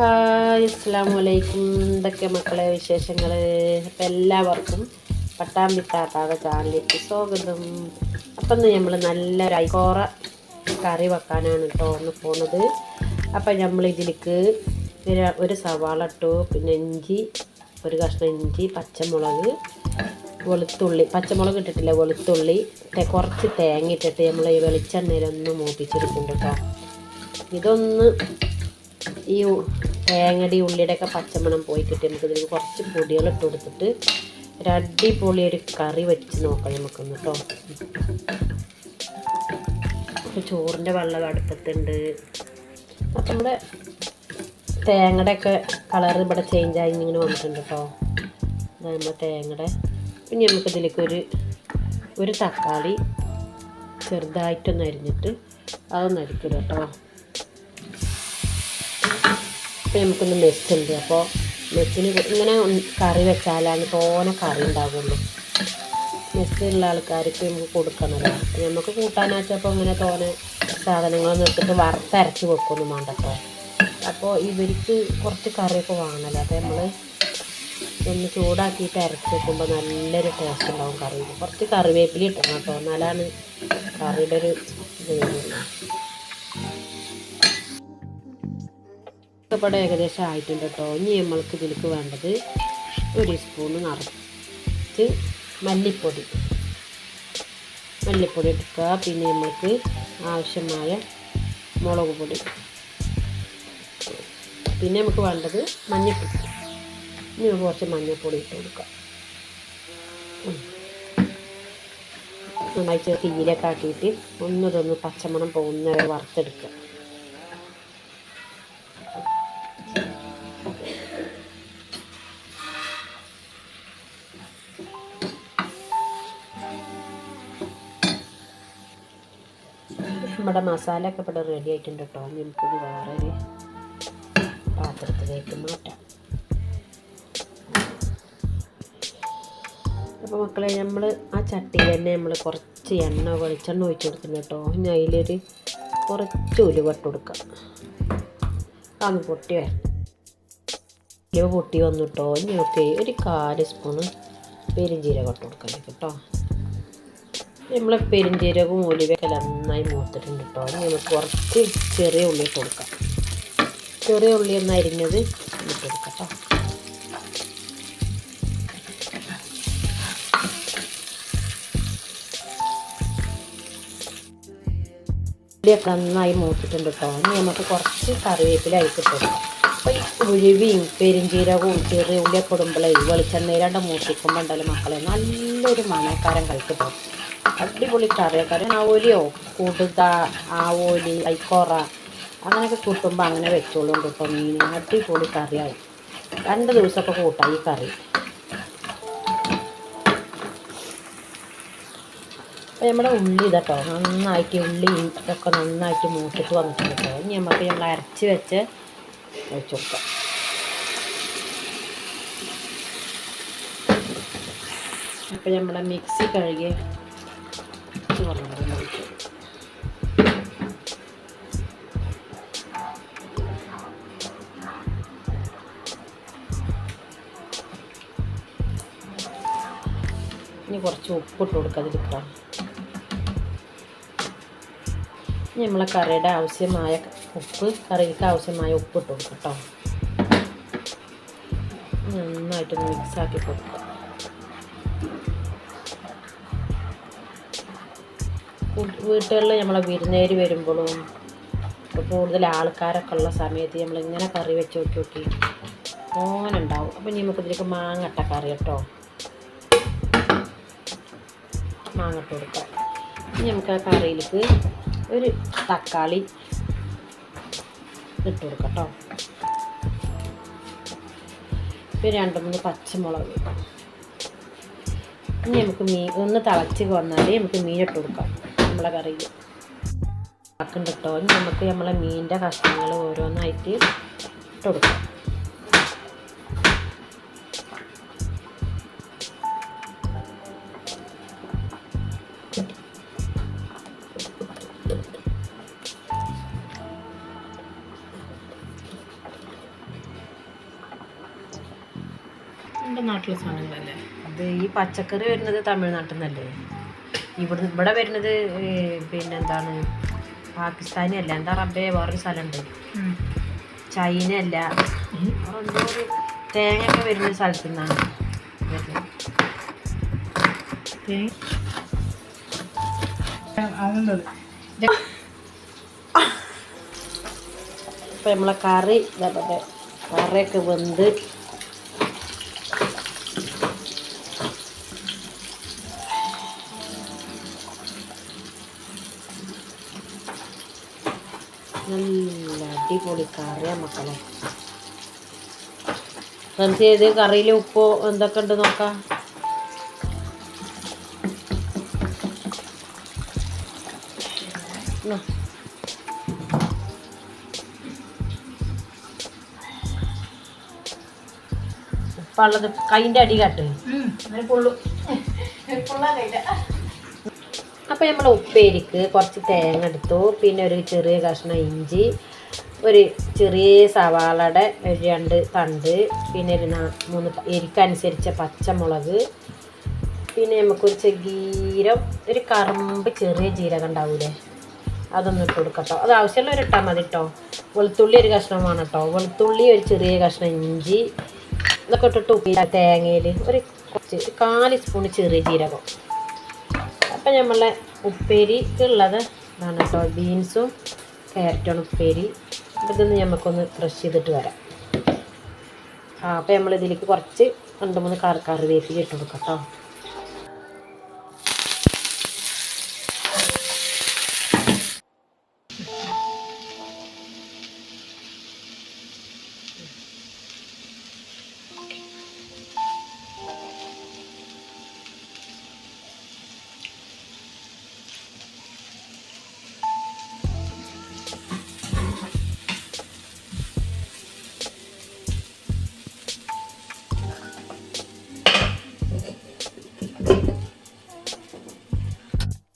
Hi അസ്സാം വലൈക്കും എന്തൊക്കെ മക്കളെ വിശേഷങ്ങൾ അപ്പം എല്ലാവർക്കും പട്ടാമ്പി പിത്താത്താതെ ചാനലിലേക്ക് സ്വാഗതം. അപ്പം നമ്മൾ നല്ലൊരു ഐക്കോറ കറി വെക്കാനാണ് കേട്ടോ ഒന്ന് പോണത്. അപ്പം നമ്മൾ ഇതിലേക്ക് ഒരു സവാള ഇട്ടു. പിന്നെ ഇഞ്ചി ഒരു കഷ്ണം ഇഞ്ചി പച്ചമുളക് വെളുത്തുള്ളി. പച്ചമുളക് ഇട്ടിട്ടില്ല വെളുത്തുള്ളി. കുറച്ച് തേങ്ങ ഇട്ടിട്ട് നമ്മൾ ഈ വെളിച്ചെണ്ണയിലൊന്ന് മൂപ്പിച്ചെടുക്കുന്നുണ്ട് കേട്ടോ ഇതൊന്ന് ഈ ഉ- തേങ്ങയുടെ ഉള്ളിയുടെ ഒക്കെ പച്ചമണം പോയി കിട്ടി. നമുക്ക് ഇതിന് കുറച്ച് പൊടികൾ ഇട്ട് കൊടുത്തിട്ട് ഒരു അടിപൊളി ഒരു കറി വെച്ച് നോക്കാം നമുക്കൊന്ന് കേട്ടോ അപ്പോൾ ചോറിന്റെ വെള്ളം അടുപ്പത്തുണ്ട്. അപ്പം നമ്മുടെ തേങ്ങയുടെ ഒക്കെ കളർ ഇവിടെ ചേഞ്ച് ആയി ഇങ്ങനെ വന്നിട്ടുണ്ട് കേട്ടോ അതാണ് നമ്മുടെ തേങ്ങയുടെ. പിന്നെ നമുക്ക് ഇതിലേക്ക് ഒരു ഒരു തക്കാളി ചെറുതായിട്ടൊന്ന് അരിഞ്ഞിട്ട് അതൊന്ന് കേട്ടോ അപ്പോൾ നമുക്കൊന്ന് മെസ്സുണ്ട് അപ്പോൾ മെസ്സിന് ഇങ്ങനെ കറി വെച്ചാലാണ് തോനെ കറി ഉണ്ടാകുള്ളൂ മെസ്സുള്ള ആൾക്കാർക്ക് നമുക്ക് കൊടുക്കണമല്ലോ നമുക്ക് കൂട്ടാനാച്ചപ്പോൾ ഇങ്ങനെ തോനെ സാധനങ്ങളൊന്നും എടുത്തിട്ട് വറുത്തരച്ച് വെക്കൊന്നും വേണ്ട കേട്ടോ. അപ്പോൾ ഇവർക്ക് കുറച്ച് കറിയൊക്കെ വാങ്ങണമല്ലോ അപ്പോൾ നമ്മൾ ഒന്ന് ചൂടാക്കിയിട്ട് അരച്ച് വെക്കുമ്പോൾ നല്ലൊരു ടേസ്റ്റ് ഉണ്ടാവും കറി കുറച്ച് കറിവേപ്പില ഇട്ടണം കേട്ടോ. എന്നാലാണ് കറിയുടെ ഒരു ഇത് വരുള്ളൂ ഇവിടെ ഏകദേശം ആയിട്ടുണ്ട് കേട്ടോ. ഇനി നമ്മൾക്ക് ഇതിലേക്ക് വേണ്ടത് ഒരു സ്പൂൺ നിറച്ച് മല്ലിപ്പൊടി. മല്ലിപ്പൊടി എടുക്കുക പിന്നെ നമ്മൾക്ക് ആവശ്യമായ മുളക് പൊടി പിന്നെ നമുക്ക് വേണ്ടത് മഞ്ഞൾപ്പൊടി ഇനി കുറച്ച് മഞ്ഞൾപ്പൊടി ഇട്ട് കൊടുക്കാം. നന്നായി തീയിലൊക്കെ ആക്കിയിട്ട് ഒന്നതൊന്ന് പച്ചമണം പോകുന്നവരെ വറുത്തെടുക്കുക. നമ്മുടെ മസാല ഒക്കെ ഇവിടെ റെഡി ആയിട്ടുണ്ട് കേട്ടോ നമുക്കിത് വേറൊരു പാത്രത്തിലേക്ക് മാറ്റാം. അപ്പോൾ മക്കളെ നമ്മൾ ആ ചട്ടിയിൽ തന്നെ നമ്മൾ കുറച്ച് എണ്ണ വെളിച്ചെണ്ണ ഒഴിച്ച് കൊടുക്കുന്നു കേട്ടോ ഇനി അതിലൊരു കുറച്ച് ഉലുവട്ട് കൊടുക്കാം. അന്ന് പൊട്ടി വരണം പൊട്ടി വന്നു കേട്ടോ ഇനി ഒരു കാൽ സ്പൂണ് പെരിഞ്ചീരകം ഇട്ട് കൊടുക്കാം കേട്ടോ നമ്മൾ പെരിഞ്ചീരകവും ഒലിവൊക്കെ നന്നായി മൂത്തിട്ടുണ്ട് കേട്ടോ നമുക്ക് കുറച്ച് ചെറിയ ഉള്ളി ഇട്ട് കൊടുക്കാം. ചെറിയ ഉള്ളി ഒന്ന് അരിഞ്ഞത് ഇട്ട് കൊടുക്കാം കേട്ടോ ഉള്ളിയൊക്കെ നന്നായി മൂത്തിട്ടുണ്ട് കേട്ടോ നമുക്ക് കുറച്ച് കറിവേപ്പില അയച്ചിട്ട് കൊടുക്കാം. അപ്പോൾ ഉഴുവിയും പെരിഞ്ചീരകവും ചെറിയ ഉള്ളിയൊക്കെ ഇടുമ്പോഴേ വെളിച്ചെണ്ണയിലാണ്ട് മൂത്തിക്കുമ്പോൾ ഉണ്ടല്ലോ മക്കളെ നല്ലൊരു മണക്കാരം കഴിക്കും അടിപൊളി ഓലിയോ? ആവോലിയോ ആ ആവോലി ഐക്കോറ അങ്ങനെയൊക്കെ കൂട്ടുമ്പോൾ അങ്ങനെ വെച്ചോളും കേട്ടോ മീൻ. അടിപൊളി കറിയായി രണ്ട് ദിവസമൊക്കെ കൂട്ടാം ഈ കറി. നമ്മുടെ ഉള്ളി ഇതട്ടോ നന്നായിട്ട് ഉള്ളി ഇതൊക്കെ നന്നായിട്ട് മൂട്ടിട്ട് വന്നിട്ടുണ്ട് കേട്ടോ ഇനി നമുക്ക് നമ്മൾ അരച്ച് വെച്ച് വെച്ച് കൊടുക്കാം. അപ്പോൾ നമ്മുടെ മിക്സി കഴുകി ഇനി കുറച്ച് ഉപ്പിട്ട് അതിലിട്ടാൽ ഇനി നമ്മളെ കറിയുടെ ആവശ്യമായ ഉപ്പ് കറിക്ക് ആവശ്യമായ ഉപ്പ് ഇട്ട് കൊടുക്കുക കേട്ടോ നന്നായിട്ടൊന്ന് മിക്സ് ആക്കി കൊടുക്കുക കു- വീട്ടുകളിൽ നമ്മളെ വിരുന്നേര് വരുമ്പോഴും ഇപ്പോൾ കൂടുതൽ ആൾക്കാരൊക്കെ ഉള്ള സമയത്ത് നമ്മളിങ്ങനെ കറി വെച്ച് നോക്കി നോക്കി ഓനുണ്ടാവും. അപ്പം ഇനി നമുക്കിതിലേക്ക് മാങ്ങട്ട കറി കേട്ടോ. മാങ്ങട്ട് കൊടുക്കുക ഇനി നമുക്ക് ആ കറിയിലേക്ക് ഒരു തക്കാളി ഇട്ട് കൊടുക്കട്ടോ കേട്ടോ ഒരു രണ്ട് മൂന്ന് പച്ചമുളക്. ഇനി നമുക്ക് മീൻ ഒന്ന് തിളച്ച് വന്നാൽ നമുക്ക് മീൻ ഇട്ട് കൊടുക്കാം നമ്മളെ കറിയിൽ. ആക്കുന്നുണ്ട് നമുക്ക് നമ്മളെ മീനിന്റെ കഷ്ണങ്ങൾ ഓരോന്നായിട്ട് ഇട്ട് കൊടുക്കാം. നാട്ടിലെ സാധനങ്ങളല്ലേ? അത് ഈ പച്ചക്കറി വരുന്നത് തമിഴ്നാട്ടിൽ നിന്നല്ലേ? ഇവിടെ ഇവിടെ വരുന്നത് പിന്നെന്താണ്? പാകിസ്ഥാനി അല്ല എന്താ റബ്ബേ വേറൊരു സ്ഥലമുണ്ട്. ചൈന അല്ല. എന്തോ ഒരു തേങ്ങയൊക്കെ വരുന്ന സ്ഥലത്തു നിന്നാണ് അതുള്ളത് ഇപ്പം നമ്മളെ കറി കറിയൊക്കെ വെന്ത് അടിപൊളി കറിയാ മക്കളെ. ഫ്രണ്ട്സ് ചെയ്ത് കറിയിൽ ഉപ്പോ എന്തൊക്കെ ഉണ്ട് നോക്കാം. ഉപ്പുള്ളത് കൈന്റെ അടി കാട്ട്. അപ്പോൾ നമ്മൾ ഉപ്പേരിക്ക് കുറച്ച് തേങ്ങ എടുത്തു. പിന്നെ ഒരു ചെറിയ കഷ്ണം ഇഞ്ചി ഒരു ചെറിയ സവാളയുടെ ഒരു രണ്ട് തണ്ട് പിന്നെ ഒരു മൂന്ന് എരിക്കനുസരിച്ച പച്ചമുളക് പിന്നെ നമുക്കൊരു ചെഗീരം ഒരു കറുമ്പ് ചെറിയ ജീരകം ഉണ്ടാവൂലേ? അതൊന്നും ഇട്ട് കൊടുക്കട്ടോ. അത് ആവശ്യമുള്ളവർ ഇട്ടാൽ മതി കേട്ടോ വെളുത്തുള്ളി ഒരു കഷ്ണം വേണം കേട്ടോ വെളുത്തുള്ളി ഒരു ചെറിയ കഷ്ണം ഇഞ്ചി ഇതൊക്കെ ഇട്ടിട്ട് ഉപ്പില്ല തേങ്ങയിൽ ഒരു കുറച്ച് ഒരു കാൽ സ്പൂൺ ചെറിയ ജീരകം. അപ്പം നമ്മളെ ഉപ്പേരിക്കുള്ളത് ഇതാണ് കേട്ടോ ബീൻസും ക്യാരറ്റാണ് ഉപ്പേരി. ഇതൊന്ന് നമുക്കൊന്ന് ക്രഷ് ചെയ്തിട്ട് വരാം. ആ അപ്പോൾ നമ്മളിതിലേക്ക് കുറച്ച് രണ്ട് മൂന്ന് കറി കറിവേപ്പില ഇട്ട് കൊടുക്കാം കേട്ടോ